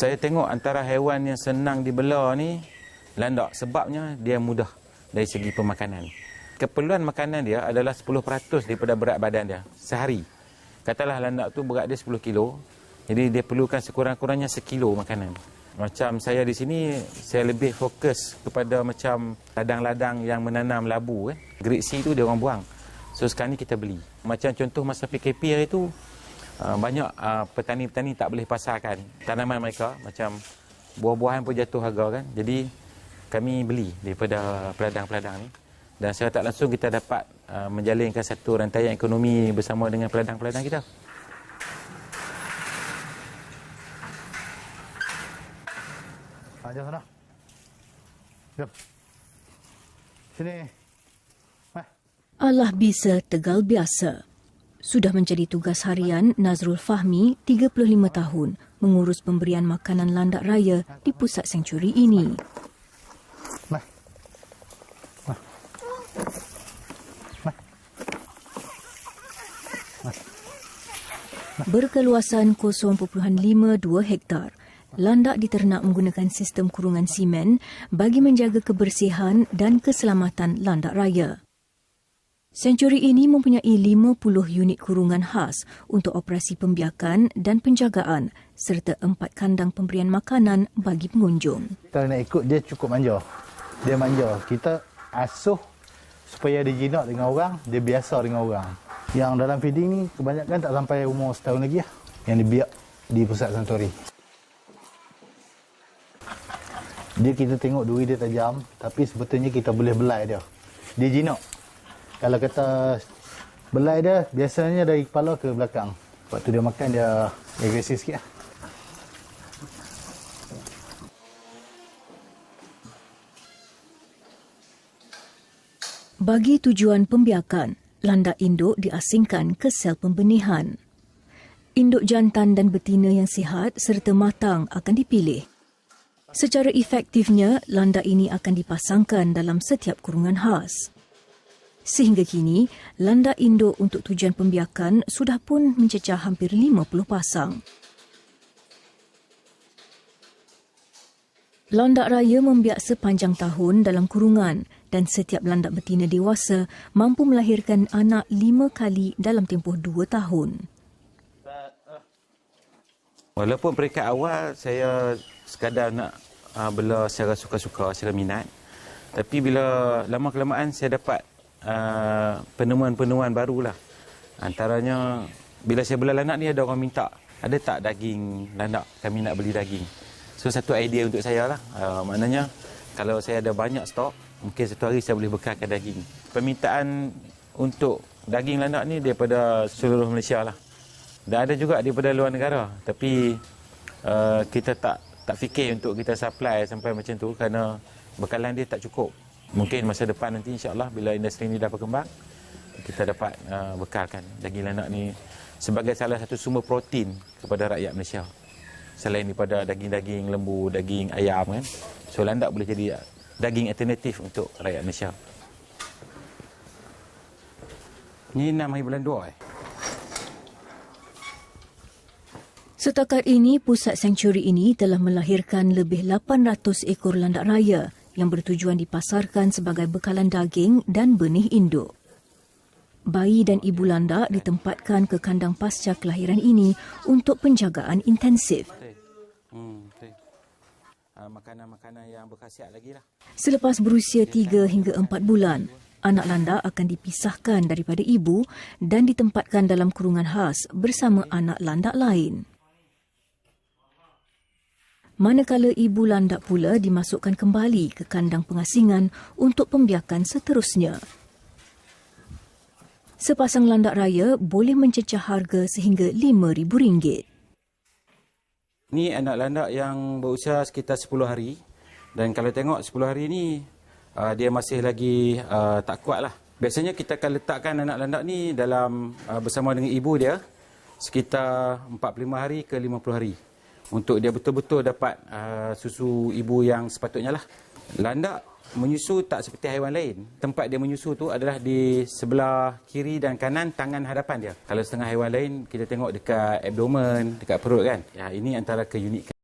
Saya tengok antara haiwan yang senang dibela ni landak sebabnya dia mudah dari segi pemakanan. Keperluan makanan dia adalah 10% daripada berat badan dia sehari. Katalah landak tu berat dia 10 kilo, jadi dia perlukan sekurang-kurangnya sekilo makanan. Macam saya di sini, saya lebih fokus kepada macam ladang-ladang yang menanam labu. Eh. Grade C tu dia orang buang. So sekarang ni kita beli. Macam contoh masa PKP hari tu, banyak uh, petani-petani tak boleh pasarkan tanaman mereka. Macam buah-buahan pun jatuh harga kan. Jadi kami beli daripada peladang-peladang ni. Dan secara tak langsung kita dapat uh, menjalinkan satu rantaian ekonomi bersama dengan peladang-peladang kita. Jom sana. Jom. Sini. Allah bisa tegal biasa. Sudah menjadi tugas harian Nazrul Fahmi, 35 tahun, mengurus pemberian makanan landak raya di pusat sanctuary ini. Mah. Mah. Berkeluasan 0.52 hektar, landak diternak menggunakan sistem kurungan simen bagi menjaga kebersihan dan keselamatan landak raya. Sanctuary ini mempunyai 50 unit kurungan khas untuk operasi pembiakan dan penjagaan serta empat kandang pemberian makanan bagi pengunjung. Kalau nak ikut dia cukup manja. Dia manja. Kita asuh supaya dia jinak dengan orang, dia biasa dengan orang. Yang dalam feeding ni kebanyakan tak sampai umur setahun lagi lah. Yang dibiak di pusat santori. Dia kita tengok duri dia tajam, tapi sebetulnya kita boleh belai dia. Dia jinak. Kalau kata belai dia, biasanya dari kepala ke belakang. Waktu dia makan dia agresif sikit lah. Bagi tujuan pembiakan, landak induk diasingkan ke sel pembenihan. Induk jantan dan betina yang sihat serta matang akan dipilih. Secara efektifnya, landak ini akan dipasangkan dalam setiap kurungan khas. Sehingga kini, landak induk untuk tujuan pembiakan sudah pun mencecah hampir 50 pasang. Landak raya membiak sepanjang tahun dalam kurungan dan setiap landak betina dewasa mampu melahirkan anak lima kali dalam tempoh dua tahun. Walaupun peringkat awal saya sekadar nak uh, bela secara suka-suka, secara minat. Tapi bila lama kelamaan saya dapat uh, penemuan-penemuan barulah. Antaranya bila saya bela landak ni ada orang minta, ada tak daging landak? Kami nak beli daging. So satu idea untuk saya lah. Uh, maknanya kalau saya ada banyak stok, mungkin satu hari saya boleh bekalkan daging. Permintaan untuk daging landak ni daripada seluruh Malaysia lah. Dan ada juga daripada luar negara. Tapi uh, kita tak tak fikir untuk kita supply sampai macam tu kerana bekalan dia tak cukup. Mungkin masa depan nanti insyaAllah bila industri ini dah berkembang, kita dapat uh, bekalkan daging landak ni sebagai salah satu sumber protein kepada rakyat Malaysia selain daripada daging-daging lembu, daging ayam kan. So landak boleh jadi daging alternatif untuk rakyat Malaysia. Ini 6 hari bulan 2 eh. Setakat ini, pusat sanctuary ini telah melahirkan lebih 800 ekor landak raya yang bertujuan dipasarkan sebagai bekalan daging dan benih induk. Bayi dan ibu landak ditempatkan ke kandang pasca kelahiran ini untuk penjagaan intensif. Hmm, makanan-makanan yang berkhasiat lagi lah. Selepas berusia 3 hingga 4 bulan, anak landak akan dipisahkan daripada ibu dan ditempatkan dalam kurungan khas bersama anak landak lain. Manakala ibu landak pula dimasukkan kembali ke kandang pengasingan untuk pembiakan seterusnya. Sepasang landak raya boleh mencecah harga sehingga RM5,000. Ni anak landak yang berusia sekitar 10 hari. Dan kalau tengok 10 hari ni, uh, dia masih lagi uh, tak kuat lah. Biasanya kita akan letakkan anak landak ni dalam uh, bersama dengan ibu dia sekitar 45 hari ke 50 hari. Untuk dia betul-betul dapat uh, susu ibu yang sepatutnya lah. Landak menyusu tak seperti haiwan lain. Tempat dia menyusu tu adalah di sebelah kiri dan kanan tangan hadapan dia. Kalau setengah haiwan lain kita tengok dekat abdomen, dekat perut kan. Ya, ini antara keunikan.